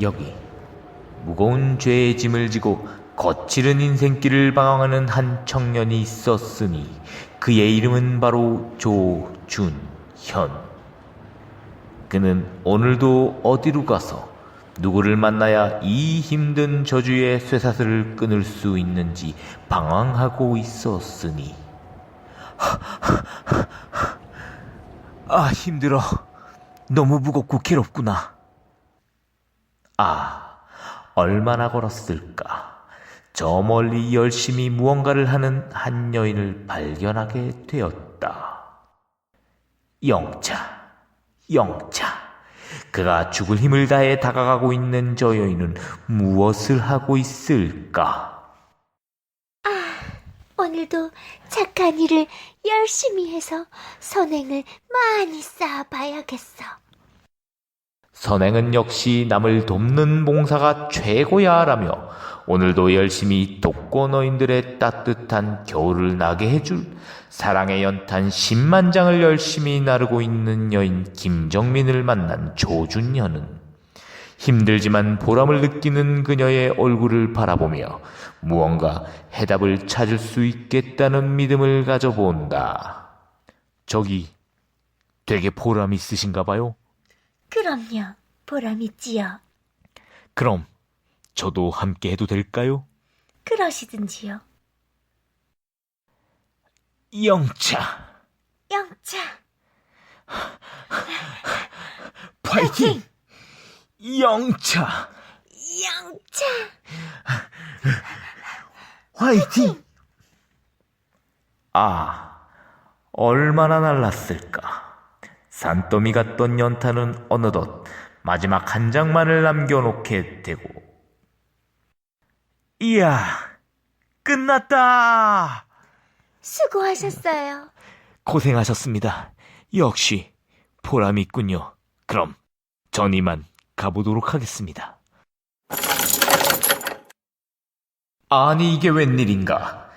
여기 무거운 죄의 짐을 지고 거칠은 인생길을 방황하는 한 청년이 있었으니 그의 이름은 바로 조준현. 그는 오늘도 어디로 가서 누구를 만나야 이 힘든 저주의 쇠사슬을 끊을 수 있는지 방황하고 있었으니. 아 힘들어. 너무 무겁고 괴롭구나 아 얼마나 걸었을까 저 멀리 열심히 무언가를 하는 한 여인을 발견하게 되었다 영차 영차 그가 죽을 힘을 다해 다가가고 있는 저 여인은 무엇을 하고 있을까? 오늘도 착한 일을 열심히 해서 선행을 많이 쌓아봐야겠어. 선행은 역시 남을 돕는 봉사가 최고야 라며 오늘도 열심히 독거 노인들의 따뜻한 겨울을 나게 해줄 사랑의 연탄 10만 장을 열심히 나르고 있는 여인 김정민을 만난 조준현은 힘들지만 보람을 느끼는 그녀의 얼굴을 바라보며 무언가 해답을 찾을 수 있겠다는 믿음을 가져본다. 저기 되게 보람 있으신가 봐요. 그럼요, 보람 있지요. 그럼 저도 함께 해도 될까요? 그러시든지요. 영차 영차, 파이팅! 영차 영차, 화이팅! 아, 얼마나 날랐을까. 산더미 같던 연탄은 어느덧 마지막 한 장만을 남겨놓게 되고. 이야, 끝났다! 수고하셨어요. 고생하셨습니다. 역시 보람이 있군요. 그럼 전 이만 가보도록 하겠습니다. 아니 이게 웬일인가?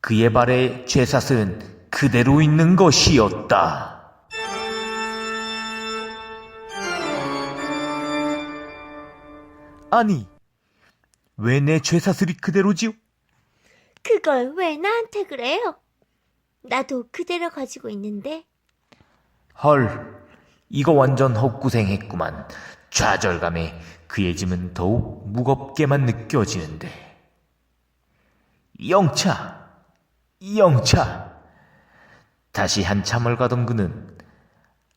그의 발에 죄사슬은 그대로 있는 것이었다. 아니, 왜 내 죄사슬이 그대로지요? 그걸 왜 나한테 그래요? 나도 그대로 가지고 있는데. 헐, 이거 완전 헛구생했구만. 좌절감에 그의 짐은 더욱 무겁게만 느껴지는데. 영차, 영차. 다시 한참을 가던 그는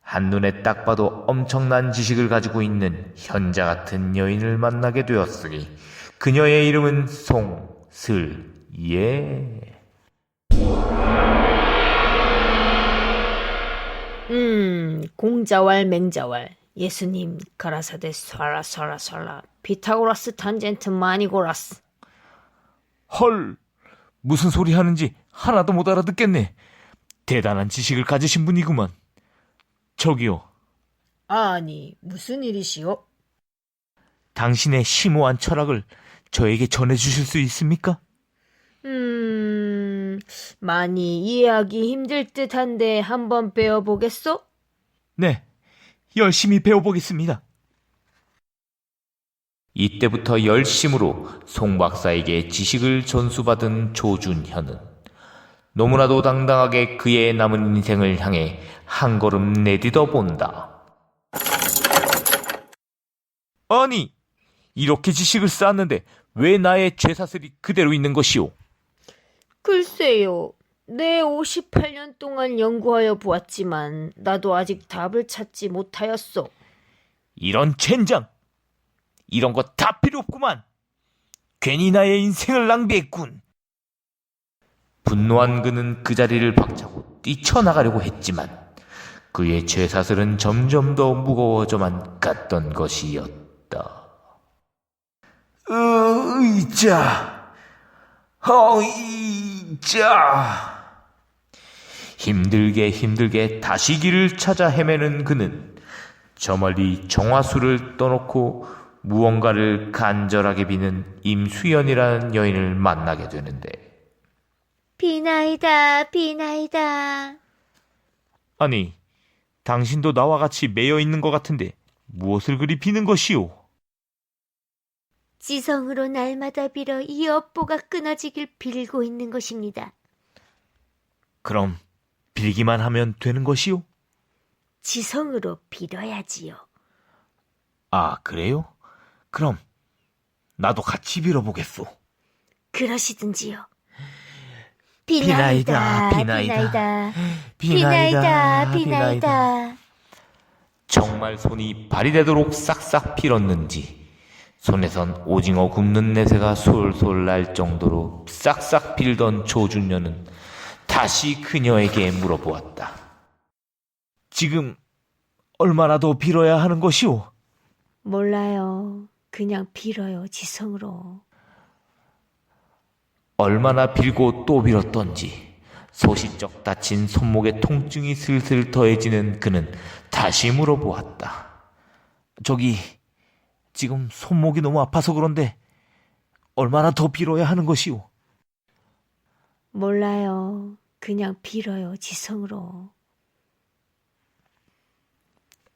한눈에 딱 봐도 엄청난 지식을 가지고 있는 현자 같은 여인을 만나게 되었으니 그녀의 이름은 송슬예. 음, 공자왈 맹자왈 예수님 가라사대 쏴라 쏴라 쏴라 피타고라스 탄젠트 마니고라스 헐, 무슨 소리 하는지 하나도 못 알아듣겠네. 대단한 지식을 가지신 분이구만. 저기요, 아니 무슨 일이시오? 당신의 심오한 철학을 저에게 전해주실 수 있습니까? 음, 많이 이해하기 힘들 듯한데 한번 배워보겠소? 네, 열심히 배워보겠습니다. 이때부터 열심으로 송 박사에게 지식을 전수받은 조준현은 너무나도 당당하게 그의 남은 인생을 향해 한 걸음 내딛어 본다. 아니, 이렇게 지식을 쌓았는데 왜 나의 죄사슬이 그대로 있는 것이오? 글쎄요. 내 58년 동안 연구하여 보았지만 나도 아직 답을 찾지 못하였소. 이런 젠장! 이런 거 다 필요 없구만! 괜히 나의 인생을 낭비했군! 분노한 그는 그 자리를 박차고 뛰쳐나가려고 했지만 그의 죄사슬은 점점 더 무거워져만 갔던 것이었다. 의자! 의자! 힘들게 힘들게 다시 길을 찾아 헤매는 그는 저 멀리 정화수를 떠놓고 무언가를 간절하게 비는 임수연이라는 여인을 만나게 되는데 비나이다, 비나이다. 아니 당신도 나와 같이 매여 있는 것 같은데 무엇을 그리 비는 것이오? 지성으로 날마다 빌어 이 업보가 끊어지길 빌고 있는 것입니다. 그럼 빌기만 하면 되는 것이요? 지성으로 빌어야지요. 아, 그래요? 그럼 나도 같이 빌어보겠소. 그러시든지요. 비나이다, 비나이다, 비나이다, 비나이다, 비나이다. 정말 손이 발이 되도록 싹싹 빌었는지 손에선 오징어 굽는 내새가 솔솔 날 정도로 싹싹 빌던 조준녀는 다시 그녀에게 물어보았다. 지금 얼마나 더 빌어야 하는 것이오? 몰라요. 그냥 빌어요, 지성으로. 얼마나 빌고 또 빌었던지 소시적 다친 손목에 통증이 슬슬 더해지는 그는 다시 물어보았다. 저기 지금 손목이 너무 아파서 그런데 얼마나 더 빌어야 하는 것이오? 몰라요. 그냥 빌어요, 지성으로.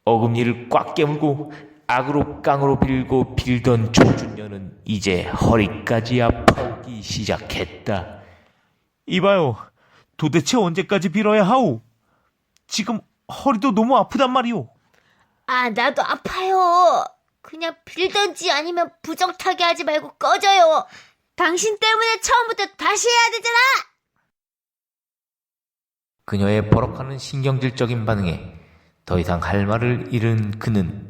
어금니를 꽉 깨물고 악으로 깡으로 빌고 빌던 조준녀는 이제 허리까지 아파오기 시작했다. 이봐요. 도대체 언제까지 빌어야 하오? 지금 허리도 너무 아프단 말이오. 아, 나도 아파요. 그냥 빌던지 아니면 부정타게 하지 말고 꺼져요. 당신 때문에 처음부터 다시 해야 되잖아! 그녀의 버럭하는 신경질적인 반응에 더 이상 할 말을 잃은 그는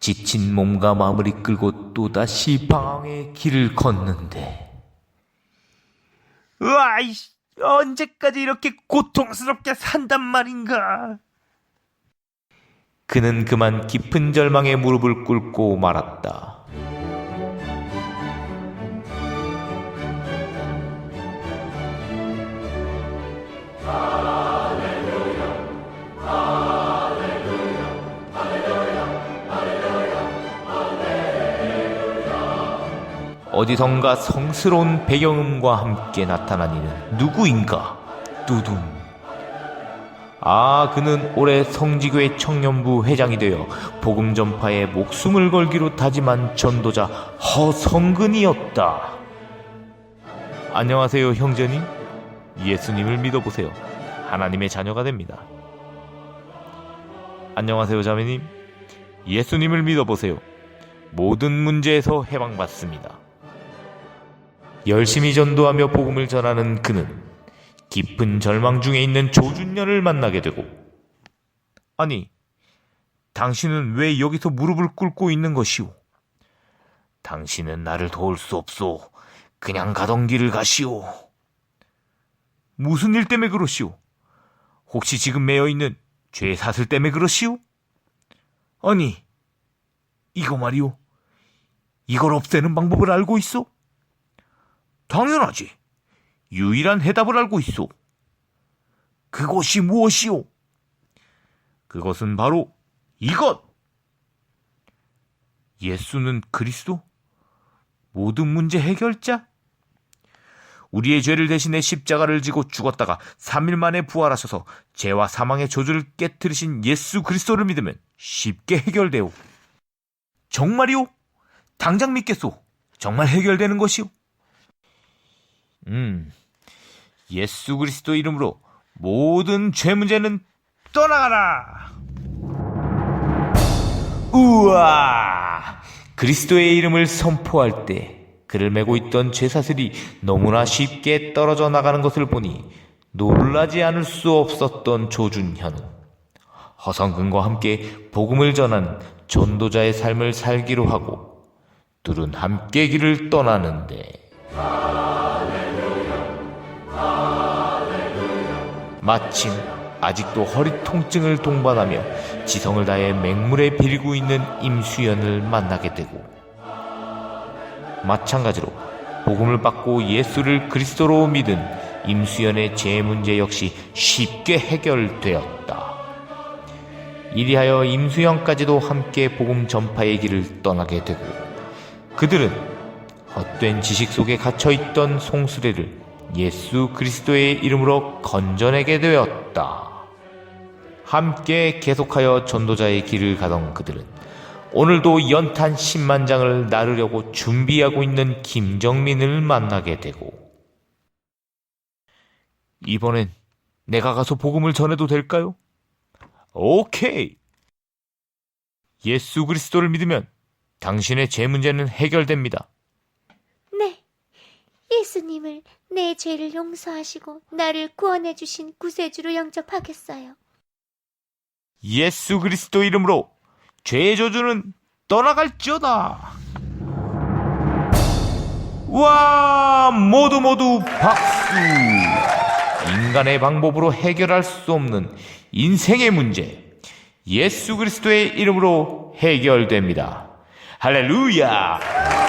지친 몸과 마음을 이끌고 또다시 방황의 길을 걷는데. 으아이씨 언제까지 이렇게 고통스럽게 산단 말인가? 그는 그만 깊은 절망에 무릎을 꿇고 말았다 어디선가 성스러운 배경음과 함께 나타난 이는 누구인가? 두둠. 아, 그는 올해 성지교회 청년부 회장이 되어 복음 전파에 목숨을 걸기로 다짐한 전도자 허성근이었다. 안녕하세요, 형제님. 예수님을 믿어보세요. 하나님의 자녀가 됩니다. 안녕하세요, 자매님. 예수님을 믿어보세요. 모든 문제에서 해방받습니다. 열심히 전도하며 복음을 전하는 그는 깊은 절망 중에 있는 조준녀를 만나게 되고 아니 당신은 왜 여기서 무릎을 꿇고 있는 것이오? 당신은 나를 도울 수 없소. 그냥 가던 길을 가시오. 무슨 일 때문에 그러시오? 혹시 지금 매여 있는 죄 사슬 때문에 그러시오? 아니 이거 말이오. 이걸 없애는 방법을 알고 있어? 당연하지. 유일한 해답을 알고 있소. 그것이 무엇이오? 그것은 바로 이것! 예수는 그리스도? 모든 문제 해결자? 우리의 죄를 대신해 십자가를 지고 죽었다가 3일 만에 부활하셔서 죄와 사망의 조주를 깨뜨리신 예수 그리스도를 믿으면 쉽게 해결되오. 정말이오? 당장 믿겠소. 정말 해결되는 것이오. 음, 예수 그리스도 이름으로 모든 죄 문제는 떠나가라. 우와! 그리스도의 이름을 선포할 때 그를 메고 있던 죄사슬이 너무나 쉽게 떨어져 나가는 것을 보니 놀라지 않을 수 없었던 조준현은 허성근과 함께 복음을 전한 전도자의 삶을 살기로 하고 둘은 함께 길을 떠나는데 마침 아직도 허리 통증을 동반하며 지성을 다해 맹물에 빌고 있는 임수연을 만나게 되고 마찬가지로 복음을 받고 예수를 그리스도로 믿은 임수연의 죄 문제 역시 쉽게 해결되었다. 이리하여 임수연까지도 함께 복음 전파의 길을 떠나게 되고 그들은 헛된 지식 속에 갇혀 있던 송수레를 예수 그리스도의 이름으로 건져내게 되었다. 함께 계속하여 전도자의 길을 가던 그들은 오늘도 연탄 10만 장을 나르려고 준비하고 있는 김정민을 만나게 되고 이번엔 내가 가서 복음을 전해도 될까요? 오케이. 예수 그리스도를 믿으면 당신의 죄 문제는 해결됩니다. 네. 예수님을 내 죄를 용서하시고 나를 구원해 주신 구세주로 영접하겠어요. 예수 그리스도 이름으로 죄의 저주는 떠나갈지어다. 와, 모두 모두 박수. 인간의 방법으로 해결할 수 없는 인생의 문제. 예수 그리스도의 이름으로 해결됩니다. 할렐루야!